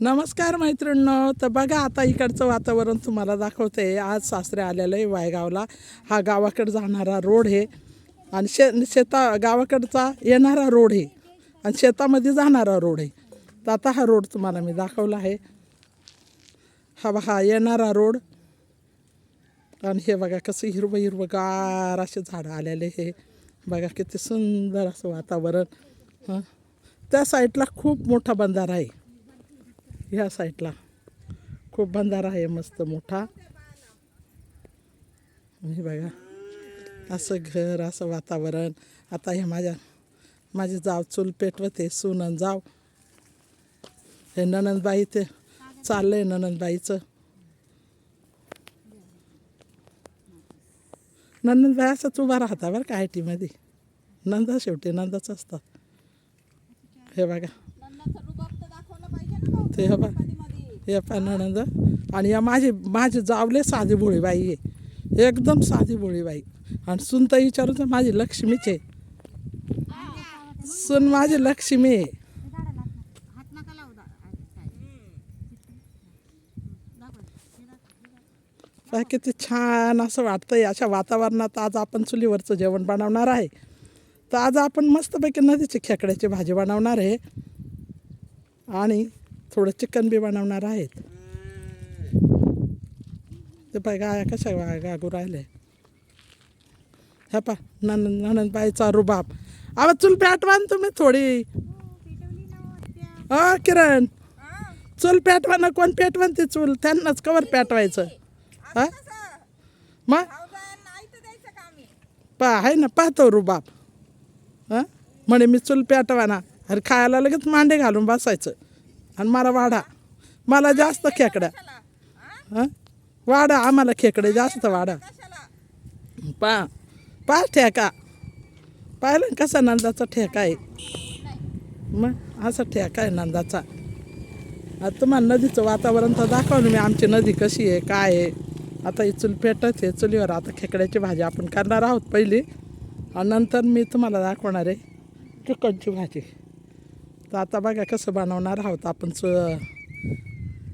नमस्कार मैत्रिणींनो. तर बघा आता इकडचं वातावरण तुम्हाला दाखवते. आज सासरे आलेलं आहे वायगावला. हा गावाकडे जाणारा रोड आहे. आणि शे शेता गावाकडचा येणारा रोड आहे. आणि शेतामध्ये जाणारा रोड आहे. तर आता हा रोड तुम्हाला मी दाखवला आहे. हा बघा येणारा रोड. आणि हे बघा कसं हिरवं हिरवं गार असे झाडं आलेले हे बघा किती सुंदर असं वातावरण. हां. त्या साईडला खूप मोठा बंधारा आहे. ह्या साईडला. खूप बंधारा आहे मस्त मोठा. हे बघा. असं घर असं वातावरण. आता हे माझ्या माझे जाव चूल पेटवते सुनन जाव. हे ननंदबाई ते चाललंय ननंदबाईचं. नंदनबाई असंच उभा राहता बरं का आय टीमध्ये नंदा शेवटी नंदाच असतात. हे बघा. ते हे पा हे पहा आणि या माझे माझे जावले साधी भोळीबाई आहे एकदम साधी भोळीबाई. आणि आणि सुनता विचारू तर माझी लक्ष्मीच आहे. सुन माझी लक्ष्मी आहे. काय किती छान असं वाटतंय. अशा वातावरणात आज आपण चुलीवरचं जेवण बनवणार आहे. तर आज आपण मस्तपैकी नदीची खेकड्याची भाजी बनवणार आहे. आणि थोडं चिकन बी बनवणार आहेत. ते पाय गाया कशा गागू राहिले ह्या पा ननंद ननंदबाईचा रुबाब अहो चूल पेटवा ना तुम्ही थोडी. अ किरण. चूल पेटवा ना कोण पेटवान ती चूल? त्यांनाच कवर पेटवायचं हा मग पा आहे ना पाहतो रुबाब हां म्हणे मी चूल पेटवाना अरे खायला लगेच मांडे घालून बसायचं. आणि मला वाढा. मला जास्त खेकड्या हां? वाढा आम्हाला खेकडे जास्त वाढा. पा पा ठेका. पाहिलं कसा नंदाचा ठेका आहे? मग असा ठेका आहे नंदाचा. आता तुम्हाला नदीचं वातावरण तर दाखवलं मी आमची नदी कशी आहे काय आहे. आता ही चूल पेटत आहे चुलीवर आता खेकड्याची भाजी आपण करणार आहोत पहिली. आणि नंतर मी तुम्हाला दाखवणार आहे चिकनची भाजी. तर आता बघा कसं बनवणार आहोत आपण. च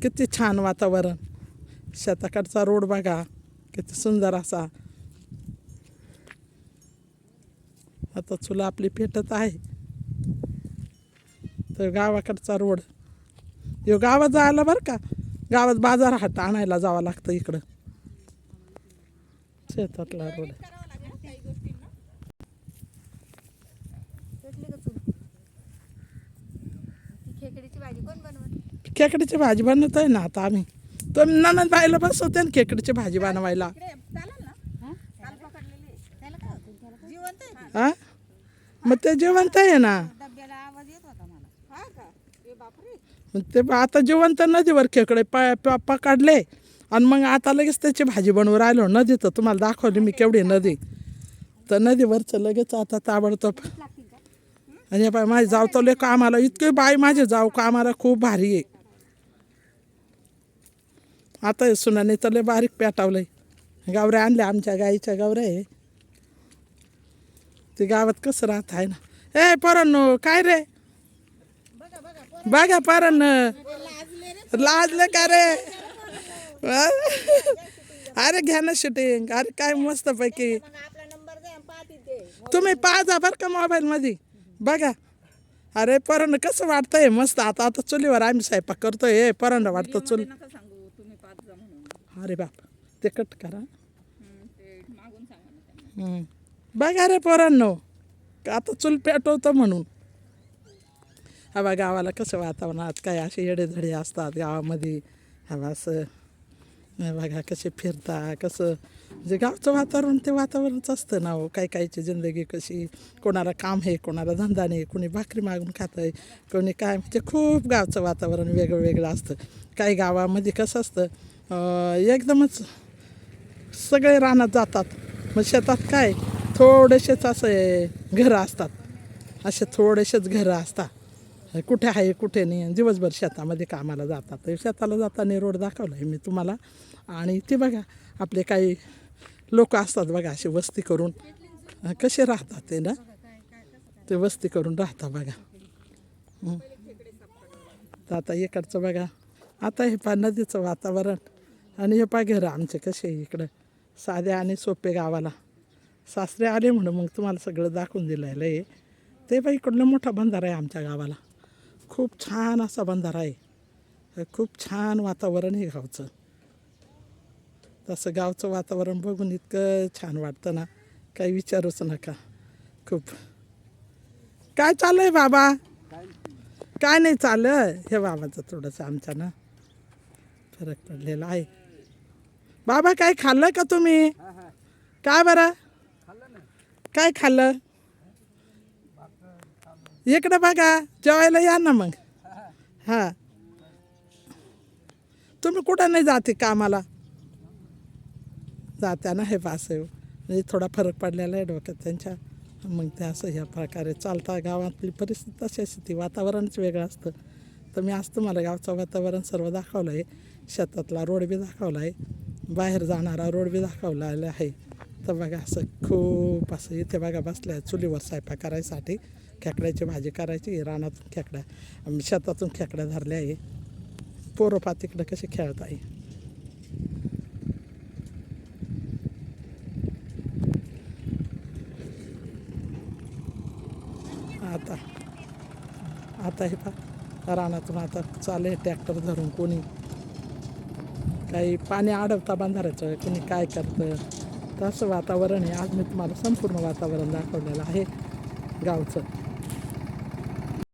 किती छान वातावरण. शेताकडचा रोड बघा किती सुंदर असा. आता चुला आपली पेटत आहे. तर गावाकडचा रोड. यो गावात जायला बरं का? गावात बाजार हाट आणायला जावं लागतं इकडं. शेतातला रोड खेकडीची भाजी कोण बनवत? खेकडीची भाजी बनवत आहे ना आता आम्ही. तुम्ही ननद बाईला बसवते ना खेकडीची भाजी बनवायला. चालेल ना? काल पकडलेली त्याला काय होतं? त्याला जिवंत आहे हा? मग ते जिवंत आहे ना? डब्याला आवाज येत होता मला. हा का? ए बापरे. मग ते आता जिवंत नदीवर खेकडे प प- पकडले. आणि मग आता लगेच त्याची भाजी बनवून राहिलो. नदी तर तुम्हाला दाखवली मी केवढी नदी. तर नदीवरचं लगेच आता ताबडतोब आणि बाय माझे जावतले तर कामाला. इतके बाई माझे जाव कामाला खूप भारी आहे. आता हे सुनाने तर लय बारीक पेटावलंय. गावऱ्या आणल्या आमच्या गाईच्या गावऱ्या आहे ते गावात कसं राहत आहे ना. ए परन काय रे? बघा परन. लाजले का रे? अरे घ्या ना शूटिंग अरे काय मस्त पैकी तुम्ही पाहा बरं का मोबाईलमध्ये बघा. अरे पोरांना कसं वाटतंय मस्त. आता आता चुलीवर आम्ही स्वयंपाक करतोय. हे पोरांना वाटतं चुल नका सांगू. तुम्ही पाच जा म्हणून. अरे बाप. ते कट करा. ते मागून सांगा ना त्यांना. हम्म. बघा रे पोरांनो आता चूल पेटवतं म्हणून. हा बा गावाला कसं वातावरणात काय असे येडेधडे असतात गावामध्ये. हवा असं बघा कसे फिरता कसं? म्हणजे गावचं वातावरण ते वातावरणच असतं ना हो. काय काहीची जिंदगी कशी कोणाला काम आहे कोणाला धंदा नाही कोणी भाकरी मागून खात आहे कोणी काय म्हणजे खूप गावचं वातावरण वेगळं वेगळं असतं. काही गावामध्ये कसं असतं एकदमच सगळे रानात जातात. मग शेतात काय थोडेसेच असे घरं असतात. असे थोडेसेच घरं असतात. कुठे आहे कुठे नाही. दिवसभर शेतामध्ये कामाला जातात. तर शेताला जाताना रोड दाखवला आहे मी तुम्हाला. आणि ते बघा आपले काही लोक असतात बघा असे वस्ती करून. कसे राहतात ते ना? ते वस्ती करून राहतात बघा. तर आता इकडचं बघा. आता हे पा नदीचं वातावरण. आणि हे पा घरं आमचे कसे आहे इकडं. साधे आणि सोपे गावाला. सासरे आले म्हणून मग तुम्हाला सगळं दाखवून दिलं आहे. ते बाई इकडलं मोठा बंधारा आहे आमच्या गावाला. खूप छान असा बंधारा आहे. खूप छान वातावरण आहे गावचं. तसं गावचं वातावरण बघून इतकं छान वाटतं ना. काही विचारूच नका. खूप. काय चालू आहे बाबा? काय नाही चाललं हे बाबाचं थोडंसं आमच्या ना फरक पडलेला आहे. बाबा काय खाल्लं का तुम्ही? काय बरं? काय खाल्लं? इकडं बघा जेवायला या ना मग. हां. तुम्ही कुठं नाही जाते कामाला? जात्या ना हे बासेव म्हणजे थोडा फरक पडलेला आहे डोक्यात त्यांच्या. मग ते असं ह्या प्रकारे चालता गावातली परिस्थिती तशी असते ती वातावरणच वेगळं असतं. तर मी असतं मला गावचं वातावरण सर्व दाखवलं आहे. शेतातला रोड बी दाखवला आहे. बाहेर जाणारा रोड बी दाखवलेला आहे. तर बघा असं खूप असं इथे बघा बसल्या चुलीवर स्वयंपाक करायसाठी. खेकड्याची भाजी करायची रानातून खेकड्या आम्ही शेतातून खेकड्या धरल्या आहे. पोरोपा तिकडं कसे खेळत आहे. आता आता हे पा रानातून आता चालले ट्रॅक्टर धरून कोणी. काही पाणी अडवता बांधारायचं कोणी काय करतं. तसं वातावरण आहे. आज मी तुम्हाला संपूर्ण वातावरण दाखवलेलं आहे गावचं.